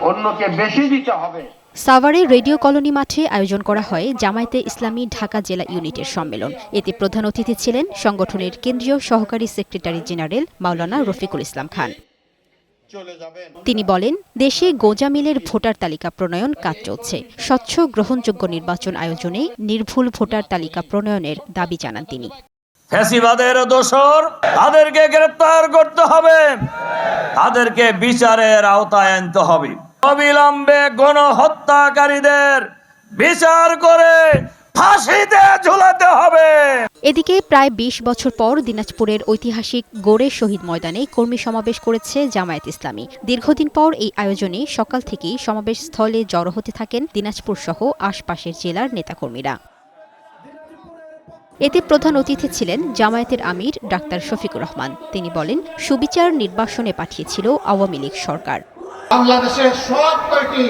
অন্যকে বেশি দিতে হবে। সাভারে রেডিও কলোনি মাঠে আয়োজন করা হয় জামায়াতে ইসলামী ঢাকা জেলা ইউনিটের সম্মেলন। এতে প্রধান অতিথি ছিলেন সংগঠনের কেন্দ্রীয় সহকারী সেক্রেটারি জেনারেল মাওলানা রফিকুল ইসলাম খান। তিনি বলেন দেশে গোজামিলের ভোটার তালিকা প্রণয়ন কাজ চলছে। স্বচ্ছ গ্রহণযোগ্য নির্বাচন আয়োজনে নির্ভুল ভোটার তালিকা প্রণয়নের দাবি জানান তিনি। ফ্যাসিবাদের দোষর তাদেরকে গ্রেপ্তার করতে হবে। তাদেরকে বিচারের আওতায় আনতে হবে। অবিলম্বে গণহত্যাকারীদের বিচার করে এদিকে প্রায় ২০ বছর পর দিনাজপুরের ঐতিহাসিক গোড়ে শহীদ ময়দানে কর্মী সমাবেশ করেছে জামায়াত ইসলামী। দীর্ঘদিন পর এই আয়োজনে সকাল থেকেই সমাবেশ স্থলে জড়ো হতে থাকেন দিনাজপুর সহ আশপাশের জেলার নেতাকর্মীরা। এতে প্রধান অতিথি ছিলেন জামায়াতের আমির ডাক্তার শফিকুর রহমান। তিনি বলেন, সুবিচার নির্বাসনে পাঠিয়েছিল আওয়ামী লীগ সরকার। বাংলাদেশের সব কয়টি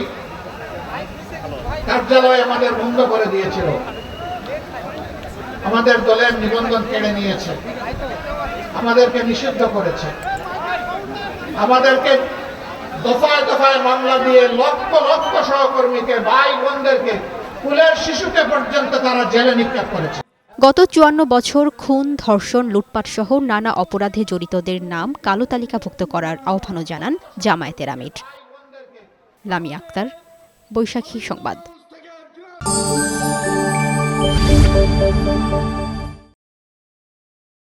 কার্যালয় আমাদের বন্ধ করে দিয়েছিল। আমাদের দলের নিবন্ধন কেড়ে নিয়েছে। আমাদেরকে নিষিদ্ধ করেছে। আমাদেরকে দফায় দফায় মামলা দিয়ে লক্ষ লক্ষ সহকর্মীকে, ভাই বোনদেরকে, কুলের শিশুকে পর্যন্ত তারা জেলে নিক্ষেপ করেছে। গত চুয়ান্ন বছর খুন, ধর্ষণ, লুটপাট সহ নানা অপরাধে জড়িতদের নাম কালো তালিকাভুক্ত করার আহ্বানও জানান জামায়াতের আমির। লামি আক্তার, বৈশাখী সংবাদ।